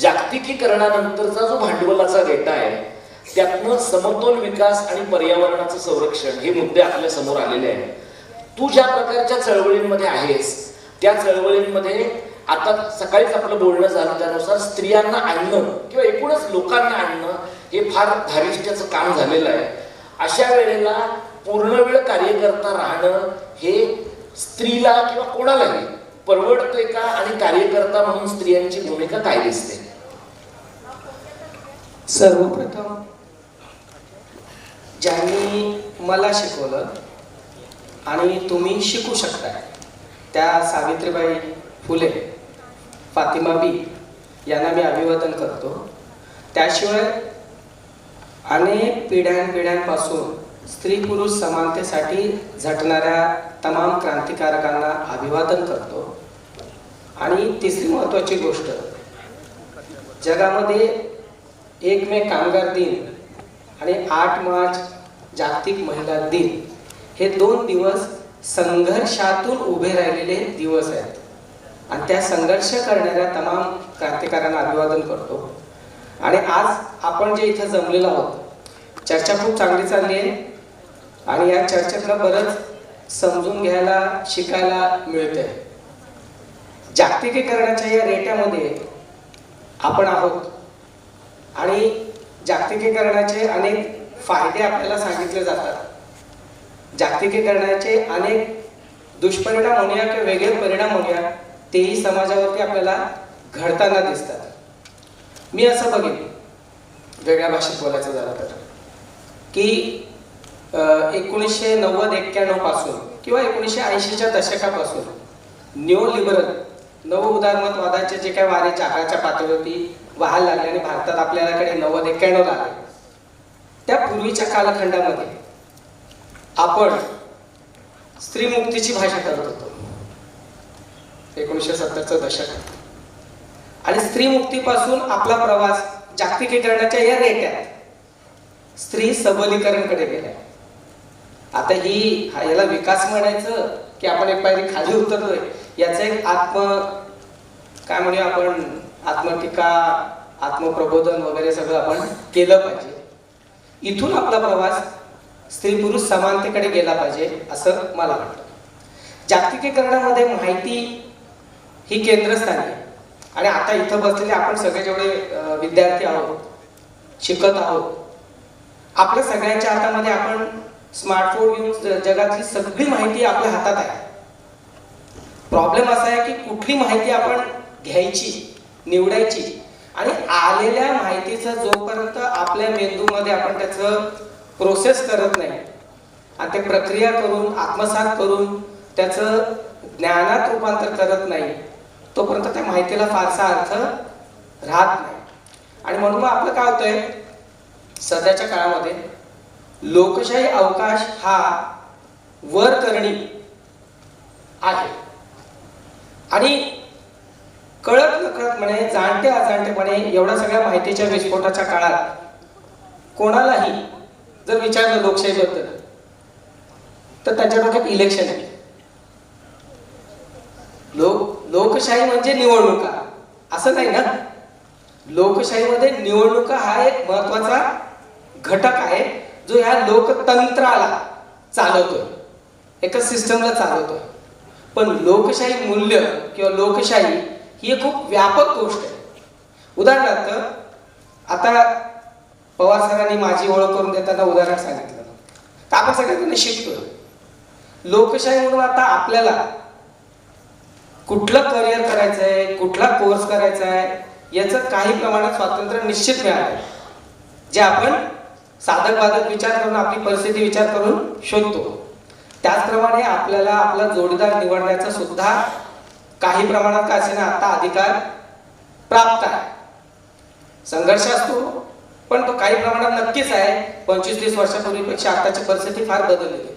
जागतिकीकरणानंतरचा जो भांडवलाचा डेटा आहे त्यातनं समतोल विकास आणि पर्यावरणाचं संरक्षण हे मुद्दे आपल्यासमोर आलेले आहेत. तू ज्या प्रकारच्या चळवळींमध्ये आहेस त्या चळवळींमध्ये आता सकाळीच आपलं बोलणं झालं त्यानुसार स्त्रियांना आणणं किंवा एकूणच लोकांना आणणं हे फार धारिष्ट्याचं काम झालेलं आहे. अशा वेळेला पूर्ण वेळ कार्यकर्ता राहणं हे स्त्रीला किंवा कोणालाही परवडतंय का आणि कार्यकर्ता म्हणून स्त्रियांची भूमिका काय दिसते? सर्वप्रथम ज्यांनी मला शिकवलं आणि तुम्ही शिकू शकताय त्या सावित्रीबाई फुले फातिमा बी यांना मी अभिवादन करतो. त्याशिवाय अनेक पिढ्यानपिढ्यांपासून स्त्री पुरुष समानतेसाठी झटणाऱ्या तमाम क्रांतिकारकांना अभिवादन करतो. आणि तिसरी महत्त्वाची गोष्ट जगामध्ये एक मे कामगार दिन आणि आठ मार्च जागतिक महिला दिन. हे दोन दिवस संघर्षातून उभे राहिलेले दिवस आहेत. आणि त्या संघर्ष करणाऱ्या तमाम क्रांतिकारांना अभिवादन करतो. आणि आज आपण जे इथं जमलेलो आहोत चर्चा खूप चांगली चालली आहे. आणि या चर्चेतनं बरंच समजून घ्यायला शिकायला मिळतंय. जागतिकीकरणाच्या या रेट्यामध्ये आपण आहोत. आणि जागतिकीकरणाचे अनेक फायदे आपल्याला सांगितले जातात. जागतिकीकरणाचे अनेक दुष्परिणाम होण्या किंवा वेगळे परिणाम होण्या तेही समाजावरती आपल्याला घडताना दिसतात. मी असं बघेन वेगळ्या भाषेत बोलायचं झालं तर की एकोणीसशे नव्वद एक्क्याण्णवपासून किंवा एकोणीसशे ऐंशीच्या दशकापासून न्यू लिबरल नव उदारमतवादाचे जे काही वारे चाकाच्या पातळीवरती व्हायला लागले आणि भारतात आपल्याकडे नव्वद एक्क्याण्णव लागले त्या पूर्वीच्या कालखंडामध्ये आपण स्त्री मुक्तीची भाषा करत होतो. एकोणीसशे सत्तरचं दशक. आणि स्त्री मुक्तीपासून आपला प्रवास जागतिकीकरणाच्या या रेट्यात स्त्री सबलीकरणकडे गेल्या. आता ही याला विकास म्हणायचं की आपण एक पायरी खाली उतरतोय याचं एक आत्म काय म्हणूया आपण आत्मटीका आत्मप्रबोधन वगैरे सगळं आपण केलं पाहिजे. इथून आपला प्रवास स्त्री पुरुष समानतेकडे गेला पाहिजे असं मला वाटतं. जागतिकीकरणामध्ये माहिती ही केंद्रस्थानी आहे. आणि आता इथं बसलेले आपण सगळे जेवढे विद्यार्थी आहोत शिकत आहोत आपल्या सगळ्यांच्या हातामध्ये आपण स्मार्टफोन घेऊन जगातली सगळी माहिती आपल्या हातात आहे. प्रॉब्लेम असा आहे की कुठली माहिती आपण घ्यायची निवडायची आणि आलेल्या माहितीचं जोपर्यंत आपल्या मेंदूमध्ये आपण त्याचं प्रोसेस करत नाही आणि ते प्रक्रिया करून आत्मसात करून त्याचं ज्ञानात रूपांतर करत नाही तोपर्यंत त्या माहितीला फारसा अर्थ राहत नाही. आणि म्हणून मग आपलं काय होतंय? सध्याच्या काळामध्ये लोकशाही अवकाश हा वर करणी आहे. आणि कळत नकळतपणे जाणते अजाणतेपणे एवढ्या सगळ्या माहितीच्या विस्फोटाच्या काळात कोणालाही जर विचारलं लोकशाहीबद्दल तर त्यांच्या डोक्यात इलेक्शन आहे. लोक लोकशाही म्हणजे निवडणुका. असं नाही ना? लोकशाहीमध्ये निवडणुका हा एक महत्त्वाचा घटक आहे. जो ह्या लोकतंत्राला चालवतोय. एका सिस्टमला चालवतोय. पण लोकशाही मूल्य किंवा लोकशाही ही एक खूप व्यापक गोष्ट आहे. उदाहरणार्थ आता पवार सरांनी माझी ओळख करून देताना उदाहरण सांगितलं. तर आपण सगळ्यांना शिकतो लोकशाही म्हणून आता आपल्याला कुठलं करिअर करायचं आहे कुठला कोर्स करायचा आहे याचं काही प्रमाणात स्वातंत्र्य निश्चित मिळालं जे आपण साधक बाधक विचार करून आपली परिस्थिती विचार करून शोधतो. त्याचप्रमाणे आपल्याला आपला जोडीदार निवडण्याचा सुद्धा काही प्रमाणात का असेना आता अधिकार प्राप्त आहे. संघर्ष असतो पण तो काही प्रमाणात नक्कीच आहे. पंचवीस तीस वर्षापूर्वीपेक्षा आताची परिस्थिती फार बदलली आहे.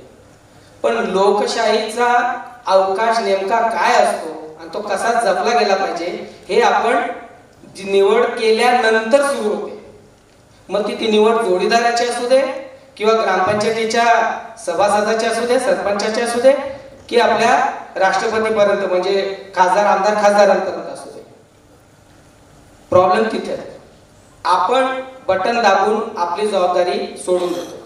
पण लोकशाहीचा अवकाश नेमका काय असतो आणि तो कसा जपला गेला पाहिजे हे आपण निवड केल्यानंतर सुरू होते. मग ती ती निवड जोडीदाराची असू दे किंवा ग्रामपंचायतीच्या सभासदाची असू दे सरपंचाची असू दे की आपल्या राष्ट्रपतीपर्यंत म्हणजे खासदार आमदार खासदारांपर्यंत असू दे. प्रॉब्लेम तिथे आहे. आपण बटन दाबून आपली जबाबदारी सोडून देतो.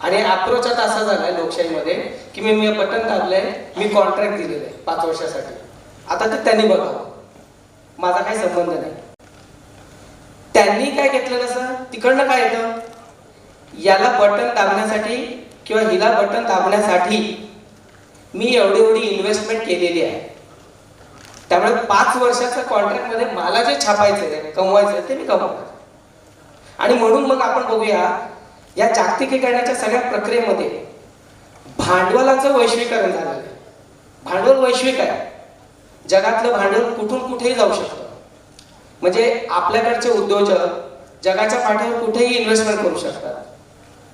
आणि अप्रोच आता असा झालाय लोकशाहीमध्ये की मी मी बटन दाबलंय मी कॉन्ट्रॅक्ट दिलेलं आहे पाच वर्षासाठी. आता ते त्यांनी बघावं. माझा काही संबंध नाही. त्यांनी काय घेतलं सर तिकडनं काय येतं? याला बटन दाबण्यासाठी किंवा हिला बटन दाबण्यासाठी मी एवढी एवढी इन्व्हेस्टमेंट केलेली आहे. त्यामुळे पाच वर्षाच्या कॉन्ट्रॅक्टमध्ये मला जे छापायचं आहे कमवायचं आहे ते मी कमवणार. आणि म्हणून मग आपण बघूया या जागतिकीकरणाच्या सगळ्या प्रक्रियेमध्ये भांडवलाचं वैश्वीकरण झालेलं आहे. भांडवल वैश्विक आहे. जगातलं भांडवल कुठून कुठेही जाऊ शकतं म्हणजे आपल्याकडचे उद्योजक जगाच्या पाठीवर कुठेही इन्व्हेस्टमेंट करू शकतात.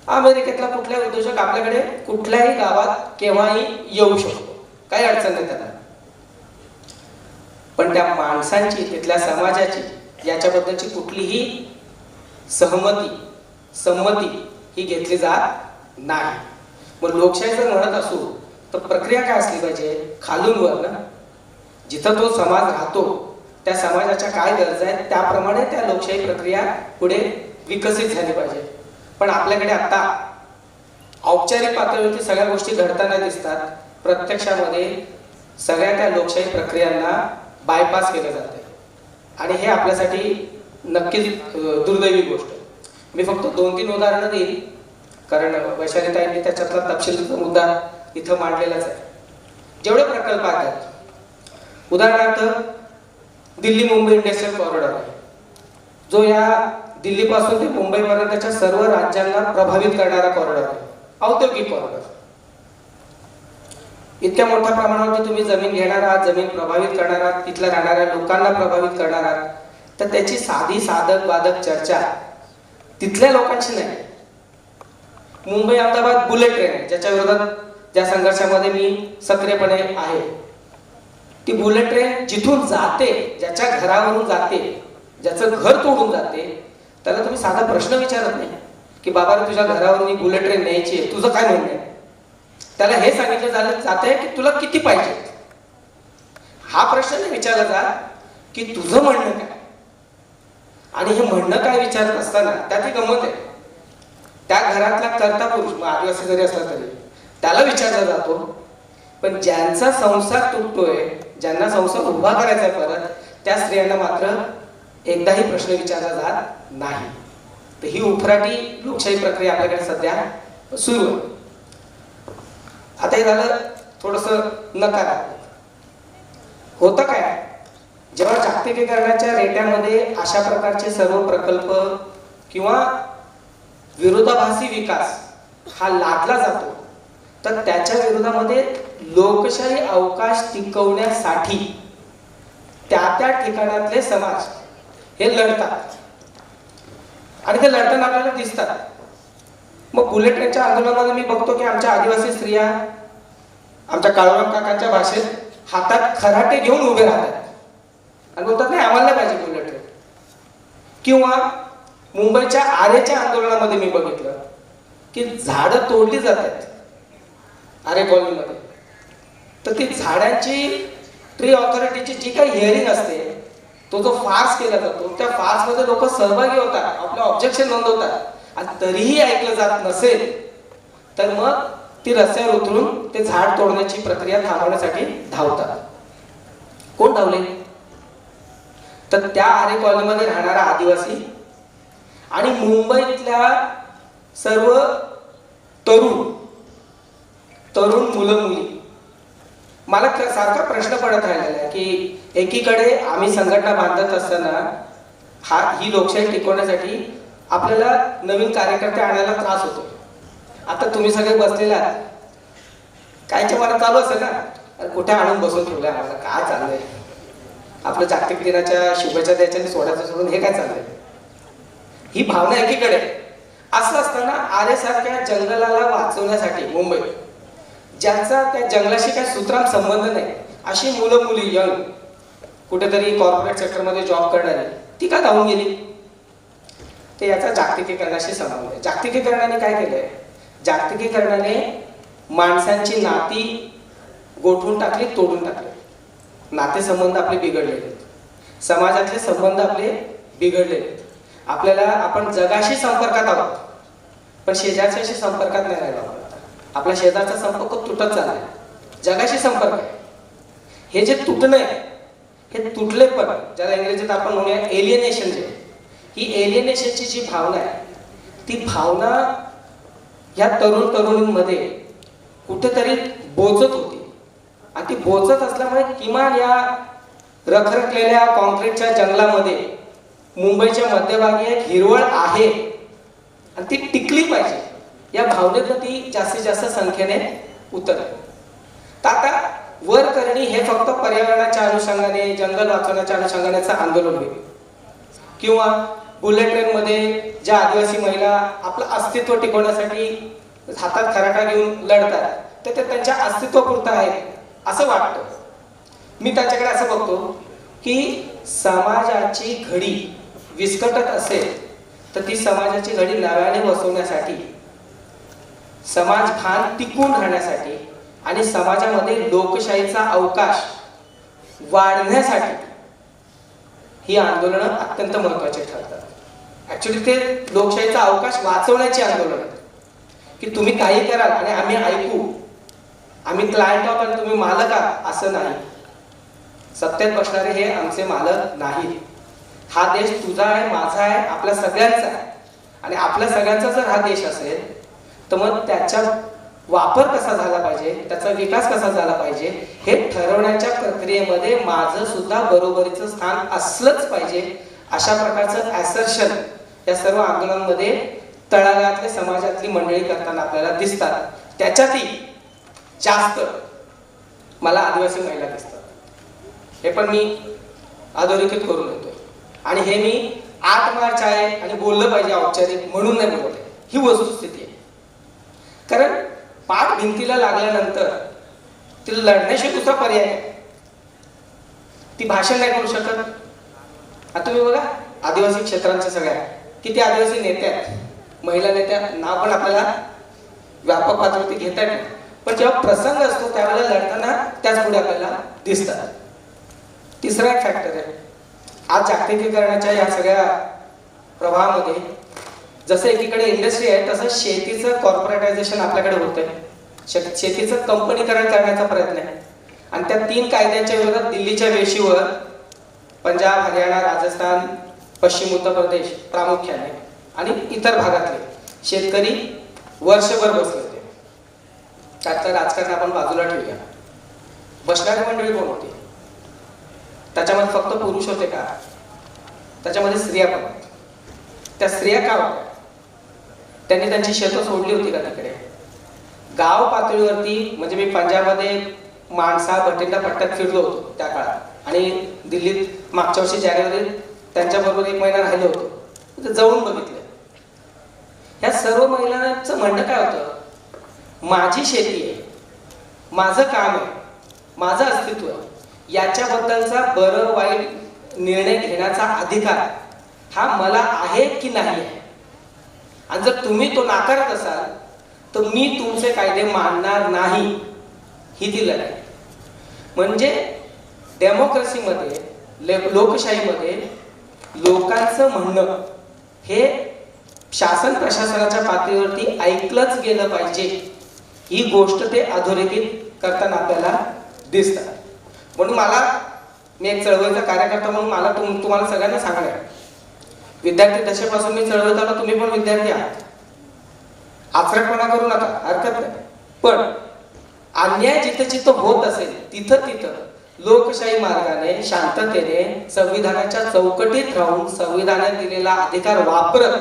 अमेरिकेतला कुठलाही उद्योजक आपल्याकडे कुठल्याही गावात केव्हाही येऊ शकतो. काही अडचण नाही त्याला. पण त्या माणसांची तिथल्या समाजाची याच्याबद्दलची कुठलीही सहमती संमती ही घेतली जात नाही. मग लोकशाही जर म्हणत असू तर प्रक्रिया काय असली पाहिजे? खालून वर ना. जिथं तो समाज राहतो त्या समाजाच्या काय गरजा आहेत त्याप्रमाणे त्या लोकशाही प्रक्रिया पुढे विकसित झाली पाहिजे. पण आपल्याकडे आता औपचारिक पातळीवरती सगळ्या गोष्टी घडताना दिसतात. प्रत्यक्षामध्ये सगळ्या त्या लोकशाही प्रक्रियांना बायपास केलं जाते आणि हे आपल्यासाठी नक्कीच दुर्दैवी गोष्ट. मी फक्त दोन तीन उदाहरणं देईल कारण वैशालीताईंनी त्याच्यातला तपशीलचा मुद्दा इथं मांडलेलाच आहे. जेवढे प्रकल्प आहेत. उदाहरणार्थ दिल्ली मुंबई इंडस्ट्रियल कॉरिडॉर आहे. जो या दिल्लीपासून ते मुंबईपर्यंतच्या सर्व राज्यांना प्रभावित करणारा कॉरिडॉर आहे. औद्योगिक कॉरिडॉर इतक्या मोठ्या प्रमाणावरती तुम्ही जमीन घेणार आहात जमीन प्रभावित करणार आहात तिथल्या राहणाऱ्या लोकांना प्रभावित करणार आहात. तर त्याची साधी साधक बाधक चर्चा तिथल्या लोकांची नाही. मुंबई अहमदाबाद बुलेट ट्रेन आहे ज्याच्या विरोधात ज्या संघर्षामध्ये मी सक्रियपणे आहे. ती बुलेट ट्रेन जिथून जाते ज्याच्या घरावरून जाते ज्याचं घर तोडून जाते त्याला तुम्ही साधा प्रश्न विचारत नाही. की बाबा तुझ्या घरावरून बुलेट ट्रेन न्यायची आहे तुझं काय म्हणणं आहे? त्याला हे सांगितलं झालं जात आहे की तुला किती पाहिजे? हा प्रश्न नाही विचारला जात की तुझं म्हणणं काय? आणि हे म्हणणं काय विचारत असताना त्यात ही गमत आहे. त्या घरातला करता पुरुष आदिवासी जरी असला तरी त्याला विचारला जातो पण ज्यांचा संसार तुटतोय ज्यांना संसार उभा करायचा आहे परत त्या स्त्रियांना मात्र एकदाही प्रश्न विचारला जात नाही. तर ही उफराटी लोकशाही प्रक्रिया आपल्याकडे सध्या सुरू आहे. आता हे झालं थोडस नकारात्मक. होतं काय? जेव्हा जागतिकीकरणाच्या रेट्यामध्ये अशा प्रकारचे सर्व प्रकल्प किंवा विरोधाभासी विकास हा लादला जातो तर त्याच्या विरोधामध्ये लोकशाही अवकाश टिकवण्यासाठी त्या त्या ठिकाणातले समाज हे लढतात. आणि ते लढताना आपल्याला दिसतात. मग बुलेट ट्रेनच्या आंदोलनामध्ये मी बघतो की आमच्या आदिवासी स्त्रिया आमच्या काळोराम काकांच्या भाषेत हातात खराटे घेऊन उभे राहतात. आणि बोलतात नाही आम्हाला पाहिजे बुलेट ट्रेन किंवा मुंबईच्या आरेच्या आंदोलनामध्ये मी बघितलं की झाडं तोडली जात आहेत आरे कॉलनीमध्ये. तर ती झाडांची ट्री ऑथॉरिटीची जी काही हिअरिंग असते तो जो फार्स केला जातो त्या फार्समध्ये लोक सहभागी होतात आपलं ऑब्जेक्शन नोंदवतात. आणि तरीही ऐकलं जात नसेल तर मग ती रस्त्यावर उतरून ते झाड तोडण्याची प्रक्रिया थांबवण्यासाठी धावतात. कोण धावले? तर त्या आरे कॉलनीमध्ये राहणारा आदिवासी आणि मुंबईतल्या सर्व तरुण तरुण मुलं मुली मला सारखा प्रश्न पडत राहिलेला आहे की एकीकडे आम्ही संघटना बांधत असताना हा ही लोकशाही टिकवण्यासाठी आपल्याला नवीन कार्यकर्ते आणायला त्रास होतो. आता तुम्ही सगळे बसलेला कायच्या मला चालू असेल ना? कुठे आणून बसून ठेवलंय? आम्हाला काय चाललंय? आपलं जागतिक दिनाच्या शुभेच्छा द्यायच्या सोडायचं सोडून हे काय चाललंय? ही भावना एकीकडे. असं असताना आर्यासारख्या जंगलाला वाचवण्यासाठी मुंबई ज्यांचा त्या जंगलाशी काही सुत्राम संबंध नाही. अशी मुलं मुली यंग कुठेतरी कॉर्पोरेट सेक्टरमध्ये जॉब करणारी ती का धावून गेली? ते याचा जागतिकीकरणाशी संबंध आहे. जागतिकीकरणाने काय केलंय? जागतिकीकरणाने माणसांची नाती गोठवून टाकली तोडून टाकली. नातेसंबंध आपले बिघडलेले आहेत. समाजातले संबंध आपले बिघडले आपल्याला आपण जगाशी संपर्कात आहोत पण शेजारच्याशी संपर्कात नाही राहिलो आपण. आपला शेजारचा संपर्क तुटत चाललाय. जगाशी संपर्क आहे. हे जे तुटणं आहे हे तुटले पण ज्याला इंग्रजीत आपण म्हणूया एलियनेशन जे ही एलियनेशनची जी भावना आहे ती भावना या तरुण तरुणींमध्ये कुठेतरी बोचत होती. आणि ती बोचत असल्यामुळे किमान या रखरखलेल्या कॉन्क्रीटच्या जंगलामध्ये मुंबईच्या मध्यभागी एक हिरवळ आहे. आणि ती टिकली पाहिजे. या भावनेप्रती जास्तीत जास्त संख्येने उतर तर आता वर करणी हे फक्त पर्यावरणाच्या अनुषंगाने जंगल वाचवण्याच्या अनुषंगानेचं आंदोलन होईल. किंवा बुलेट ट्रेनमध्ये ज्या आदिवासी महिला आपलं अस्तित्व टिकवण्यासाठी हातात खराटा घेऊन लढतात तर ते त्यांच्या अस्तित्वापुरतं आहे असं वाटतं. मी त्यांच्याकडे असं बघतो की समाजाची घडी विस्कटत असेल तर ती समाजाची घडी नव्याने बसवण्यासाठी समाज भान टिकून राहण्यासाठी आणि समाजामध्ये लोकशाहीचा अवकाश वाढण्यासाठी ही आंदोलनं अत्यंत महत्वाची ठरतात. ऍक्च्युली ते लोकशाहीचा अवकाश वाचवण्याची आंदोलन. की तुम्ही काही कराल आणि आम्ही ऐकू. आम्ही क्लायंट आहोत आणि तुम्ही मालक आहात असं नाही. सत्तेत बसणारे हे आमचे मालक नाही हा देश तुझा आहे माझा आहे आपल्या सगळ्यांचा आहे. आणि आपल्या सगळ्यांचा जर हा देश असेल तर मग त्याचा वापर कसा झाला पाहिजे? त्याचा विकास कसा झाला पाहिजे? हे ठरवण्याच्या प्रक्रियेमध्ये माझं सुद्धा बरोबरीचं स्थान असलंच पाहिजे अशा प्रकारचं ॲसर्शन या सर्व आंदोलनांमध्ये तळागाळातल्या समाजातली मंडळी करताना आपल्याला दिसतात. त्याच्यातही जास्त मला आदिवासी महिला दिसतात. हे पण मी अधोरेखित करून येतो आणि हे मी आठ मार्च आहे आणि बोललं पाहिजे औपचारिक म्हणून नाही बोलत. ही वस्तुस्थिती आहे. कारण पाठ भिंतीला लागल्यानंतर तिला लढण्याशी दुसरा पर्याय आहे ती भाषण नाही करू शकत. आता तुम्ही बघा आदिवासी क्षेत्रांच्या सगळ्या किती आदिवासी नेत्या आहेत. महिला नेत्या नाव पण आपल्याला व्यापक पातळीवरती घेता येत. पण जेव्हा प्रसंग असतो त्यावेळेला लढताना त्याच पुढे आपल्याला दिसतात. तिसरा एक फॅक्टर आहे. आज जागतिकीकरणाच्या या सगळ्या प्रभावामध्ये जसं एकीकडे इंडस्ट्री आहे तसं शेतीचं कॉर्पोरेटायझेशन आपल्याकडे होतंय. शे- शेतीचं कंपनीकरण करण्याचा प्रयत्न आहे. आणि त्या तीन कायद्यांच्या विरोधात दिल्लीच्या वेशीवर पंजाब हरियाणा राजस्थान पश्चिम उत्तर प्रदेश प्रामुख्याने आणि इतर भागातले शेतकरी वर्षभर बसले होते. त्यातलं राजकारण आपण बाजूला ठेवूया. बसणारी मंडळी कोण होती? त्याच्यामध्ये फक्त पुरुष होते का? त्याच्यामध्ये स्त्रिया पण त्या स्त्रिया का होत्या? त्यांनी त्यांची शेतं सोडली होती का तिकडे गाव पातळीवरती म्हणजे मी पंजाबमध्ये माणसा बठिंडा पट्ट्यात फिरलो होतो त्या काळात. आणि दिल्लीत मागच्या वर्षी जानेवारीत त्यांच्याबरोबर एक महिना राहिलो होतो. तिथे जाऊन बघितलं. ह्या सर्व महिलांचं म्हणणं काय होतं? माझी शेती आहे. माझं काम आहे. माझं अस्तित्व आहे. याच्याबद्दलचा बरं वाईट निर्णय घेण्याचा अधिकार हा मला आहे की नाही आहे? आणि जर तुम्ही तो नाकारत असाल तर मी तुमचे कायदे मानणार नाही ही ती लढाई. म्हणजे डेमोक्रेसीमध्ये ले- लोकशाहीमध्ये लोकांचं म्हणणं हे शासन प्रशासनाच्या पातळीवरती ऐकलंच गेलं पाहिजे. ही गोष्ट ते अधोरेखित करताना आपल्याला दिसतात. म्हणून मला मी एक चळवळीचा कार्यकर्ता म्हणून मला तुम तुम्हाला सगळ्यांना सांगणार आहे. विद्यार्थी दशेपासून मी चळवत आलो तुम्ही पण विद्यार्थी आहात? आचरटपणा करू नका हरकत नाही. पण अन्याय जिथं जिथं होत असेल तिथं तिथं लोकशाही मार्गाने शांततेने संविधानाच्या चौकटीत राहून संविधानाने दिलेला अधिकार वापरत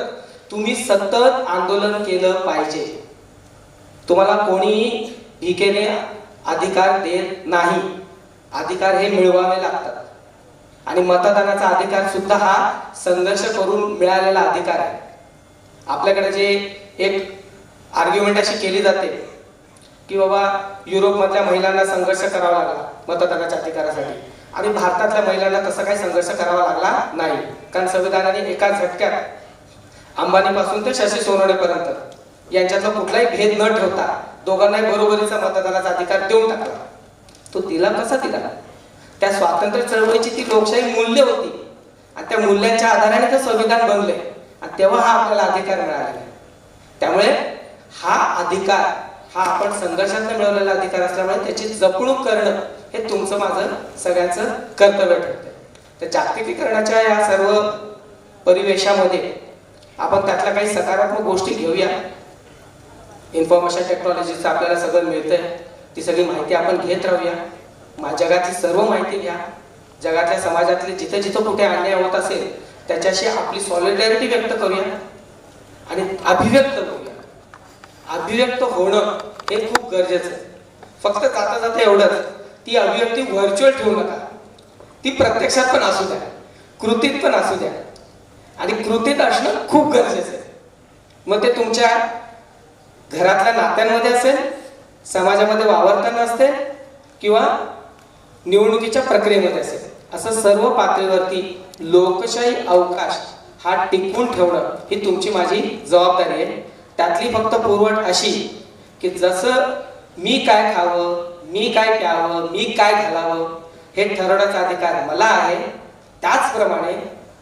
तुम्ही सतत आंदोलन केलं पाहिजे. तुम्हाला कोणीही भिकेने अधिकार देत नाही. अधिकार हे मिळवावे लागतात. आणि मतदानाचा अधिकार सुद्धा हा संघर्ष करून मिळालेला अधिकार आहे. आपल्याकडे जे एक आर्ग्युमेंट अशी केली जाते की बाबा युरोपमधल्या महिलांना संघर्ष करावा लागला मतदानाच्या अधिकारासाठी. आणि भारतातल्या महिलांना तसा काही संघर्ष करावा लागला नाही. कारण संविधानाने एका झटक्यात अंबानीपासून ते शशी सोनवणेपर्यंत यांच्यातला कुठलाही भेद न ठेवता दोघांनाही बरोबरीचा मतदानाचा अधिकार देऊन टाकला. तो दिला कसा दिला? त्या स्वातंत्र्य चळवळीची ती लोकशाही मूल्य होती. आणि त्या मूल्यांच्या आधाराने ते संविधान बनले. आणि तेव्हा हा आपल्याला अधिकार मिळाला त्यामुळे हा अधिकार हा आपण संघर्षातून मिळवलेला अधिकार असल्यामुळे त्याची जपणूक करणं हे तुमचं माझं सगळ्यांचं कर्तव्य ठरतं तर जागतिकीकरणाच्या या सर्व परिवेशामध्ये आपण त्यातल्या काही सकारात्मक गोष्टी घेऊया. इन्फॉर्मेशन टेक्नॉलॉजीचं आपल्याला सगळं मिळतंय. ती सगळी माहिती आपण घेत राहूया. जगातली सर्व माहिती घ्या. जगातल्या समाजातले जिथे जिथं कुठे अन्याय होत असेल त्याच्याशी आपली सॉलिडॅरिटी व्यक्त करूया. आणि अभिव्यक्त करूया. अभिव्यक्त होणं हे खूप गरजेचं आहे. फक्त जाता जाता एवढंच. ती अभिव्यक्ती व्हर्च्युअल ठेवू नका. ती प्रत्यक्षात पण असू द्या. कृतीत पण असू द्या. आणि कृतीत असणं खूप गरजेचं आहे. मग ते तुमच्या घरातल्या नात्यांमध्ये असेल समाजामध्ये वावरताना असते किंवा निवडणुकीच्या प्रक्रियेमध्ये असेल. असं सर्व पातळीवरती लोकशाही अवकाश हा टिकवून ठेवणं ही तुमची माझी जबाबदारी आहे. त्यातली फक्त पुरवठ अशी की जसं मी काय खावं मी काय प्यावं मी काय घालावं हे ठरवण्याचा अधिकार मला आहे. त्याचप्रमाणे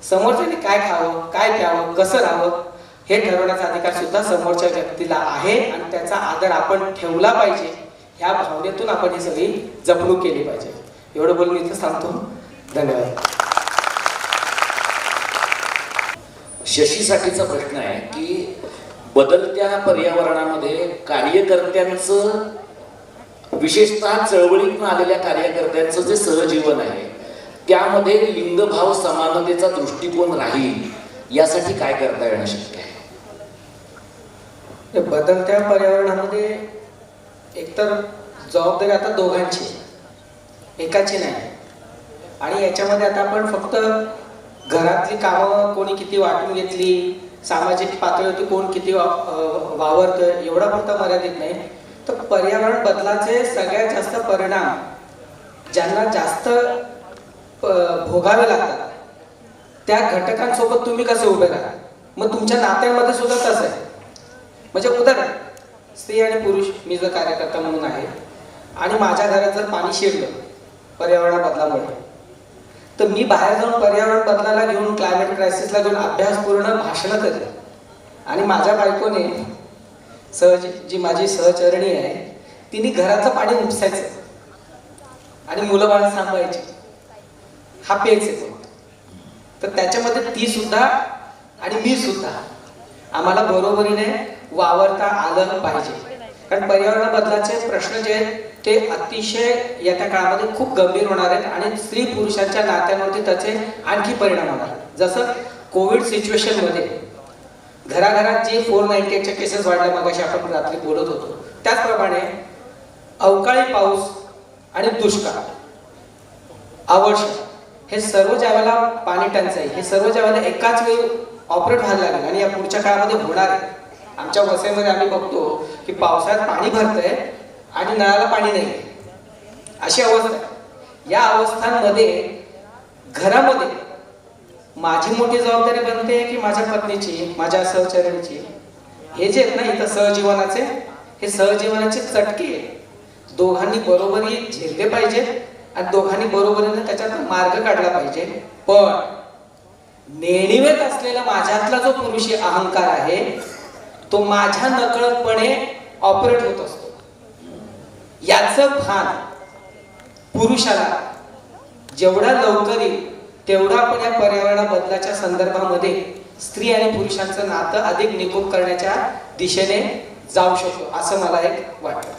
समोरच्याने काय खावं काय प्यावं कसं राहावं हे ठरवण्याचा अधिकार सुद्धा समोरच्या व्यक्तीला आहे आणि त्याचा आदर आपण ठेवला पाहिजे. ह्या भावनेतून आपण ही सगळी जपणूक केली पाहिजे. एवढं बोलून इथं सांगतो. धन्यवाद. शशीसाठीचा प्रश्न आहे की बदलत्या पर्यावरणामध्ये कार्यकर्त्यांचं विशेषतः चळवळीतून आलेल्या कार्यकर्त्यांचं जे सहजीवन आहे त्यामध्ये लिंगभाव समानतेचा दृष्टिकोन राहील यासाठी काय करता येणं शक्य आहे? बदलत्या पर्यावरणामध्ये एकतर जबाबदारी आता दोघांची आहे. एकाची नाही. आणि याच्यामध्ये आता आपण फक्त घरातली कामं कोणी किती वाटून घेतली सामाजिक पातळीवरती कोण किती वा- वावरतं एवढा पुरता मर्यादित नाही. तर पर्यावरण बदलाचे सगळ्यात जास्त परिणाम ज्यांना जास्त भोगावे लागतात त्या घटकांसोबत तुम्ही कसे उभे राहा मग तुमच्या नात्यांमध्ये सुद्धा तसं आहे. म्हणजे उदाहरण स्त्री आणि पुरुष मी जर कार्यकर्ता म्हणून आहे आणि माझ्या घरात जर पाणी शिरलं पर्यावरण बदलामुळे. तर मी बाहेर जाऊन पर्यावरण बदलाला घेऊन क्लायमेट क्रायसिसला घेऊन अभ्यासपूर्ण भाषणं करते आणि माझ्या बायकोने सहज जी माझी सहचरणी आहे तिने घराचं पाणी उपसायचं. आणि मुलं बाळा सांभाळायची. हा पेच तर त्याच्यामध्ये ती सुद्धा आणि मी सुद्धा आम्हाला बरोबरीने वावरता आलं पाहिजे. कारण पर्यावरण बदलाचे प्रश्न जे आहेत ते अतिशय येत्या काळामध्ये खूप गंभीर होणार आहेत आणि स्त्री पुरुषांच्या नात्यांवरती त्याचे आणखी परिणाम होणार जसं कोविड सिच्युएशनमध्ये घराघरात जे फोर नाईन्टी एटच्या केसेस वाढल्या मगाशी आपण रात्री बोलत होतो. त्याचप्रमाणे अवकाळी पाऊस आणि दुष्काळ आवश्यक हे सर्व ज्यावेळेला पाणी टंचाई हे सर्व ज्यावेळेला एकाच वेळी ऑपरेट व्हायला लागेल आणि या पुढच्या काळामध्ये होणार आहे. आमच्या वसईमध्ये आम्ही बघतो की पावसाळ्यात पाणी भरतंय आणि नळाला पाणी नाही. अशी अवस्था. या अवस्थांमध्ये घरामध्ये माझी मोठी जबाबदारी बनते की माझ्या पत्नीची माझ्या सहचरणीची. हे जे आहेत ना इथं सहजीवनाचे हे सहजीवनाचे चटके दोघांनी बरोबरी झेलले पाहिजेत आणि दोघांनी बरोबरीने त्याच्यात मार्ग काढला पाहिजे. पण नेणिवेत असलेला माझ्यातला जो पुरुषी अहंकार आहे तो माझ्या नकळतपणे ऑपरेट होत असतो. याचं भान पुरुषाला जेवढा लवकर येईल तेवढा आपण या पर्यावरण बदलाच्या संदर्भामध्ये स्त्री आणि पुरुषांचं नातं अधिक निकोप करण्याच्या दिशेने जाऊ शकतो असं मला एक वाटतं.